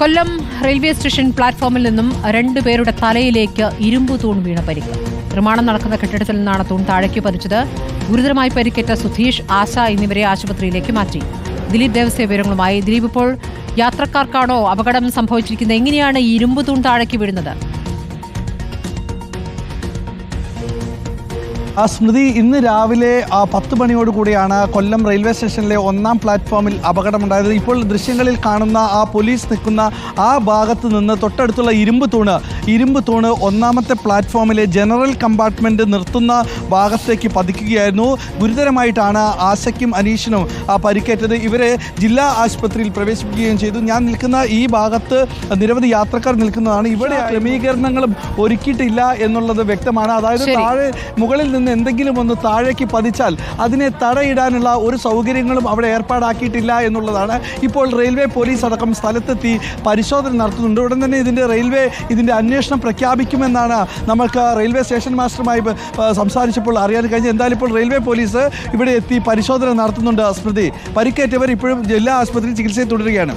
കൊല്ലം railway station പ്ലാറ്റ്ഫോമിൽ നിന്നും രണ്ടുപേരുടെ തലയിലേക്ക് ഇരുമ്പു തൂൺ വീണ പരിക്ക്. നിർമ്മാണം നടക്കുന്ന കെട്ടിടത്തിൽ നിന്നാണ് തൂൺ താഴേക്ക് പതിച്ചത്. ഗുരുതരമായി പരിക്കേറ്റ സുധീഷ് ആശ എന്നിവരെ ആശുപത്രിയിലേക്ക് മാറ്റി. ദിലീപ് ദേവസ്യ വിവരങ്ങളുമായി. ദിലീപ് ഇപ്പോൾ യാത്രക്കാർക്കാണോ അപകടം സംഭവിച്ചിരിക്കുന്നത്? എങ്ങനെയാണ് ഈ ഇരുമ്പു തൂൺ താഴേക്ക് വീഴുന്നത്? സ്മൃതി ഇന്ന് രാവിലെ പത്ത് മണിയോട് കൂടിയാണ് കൊല്ലം റെയിൽവേ സ്റ്റേഷനിലെ ഒന്നാം പ്ലാറ്റ്ഫോമിൽ അപകടമുണ്ടായത്. ഇപ്പോൾ ദൃശ്യങ്ങളിൽ കാണുന്ന ആ പോലീസ് നിൽക്കുന്ന ആ ഭാഗത്ത് നിന്ന് തൊട്ടടുത്തുള്ള ഇരുമ്പ് തൂണ് ഇരുമ്പ് തൂണ് ഒന്നാമത്തെ പ്ലാറ്റ്ഫോമിലെ ജനറൽ കമ്പാർട്ട്മെന്റ് നിർത്തുന്ന ഭാഗത്തേക്ക് പതിക്കുകയായിരുന്നു. ഗുരുതരമായിട്ടാണ് ആശയ്ക്കും അനീഷിനും ആ, പരിക്കേറ്റത്. ഇവരെ ജില്ലാ ആശുപത്രിയിൽ പ്രവേശിപ്പിക്കുകയും ചെയ്തു. ഞാൻ നിൽക്കുന്ന ഈ ഭാഗത്ത് നിരവധി യാത്രക്കാർ നിൽക്കുന്നതാണ്. ഇവിടെ ക്രമീകരണങ്ങളും ഒരുക്കിയിട്ടില്ല എന്നുള്ളത് വ്യക്തമാണ്. അതായത് താഴെ മുകളിൽ നിന്ന് എന്തെങ്കിലും ഒന്ന് താഴേക്ക് പതിച്ചാൽ അതിനെ തടയിടാനുള്ള ഒരു സൗകര്യങ്ങളും അവിടെ ഏർപ്പാടാക്കിയിട്ടില്ല എന്നുള്ളതാണ് ഇപ്പോൾ റെയിൽവേ പോലീസ് അടക്കം സ്ഥലത്തെത്തി പരിശോധന നടത്തുന്നുണ്ട്. ഉടൻ തന്നെ ഇതിന്റെ റെയിൽവേ ഇതിന്റെ അന്വേഷണം പ്രഖ്യാപിക്കുമെന്നാണ് നമുക്ക് റെയിൽവേ സ്റ്റേഷൻ മാസ്റ്ററുമായി സംസാരിച്ചപ്പോൾ അറിയാൻ കഴിഞ്ഞത്. എന്തായാലും ഇപ്പോൾ റെയിൽവേ പോലീസ് ഇവിടെ എത്തി പരിശോധന നടത്തുന്നുണ്ട് സ്മൃതി. പരിക്കേറ്റവർ ഇപ്പോഴും ജില്ലാ ആശുപത്രിയിൽ ചികിത്സയിൽ തുടരുകയാണ്.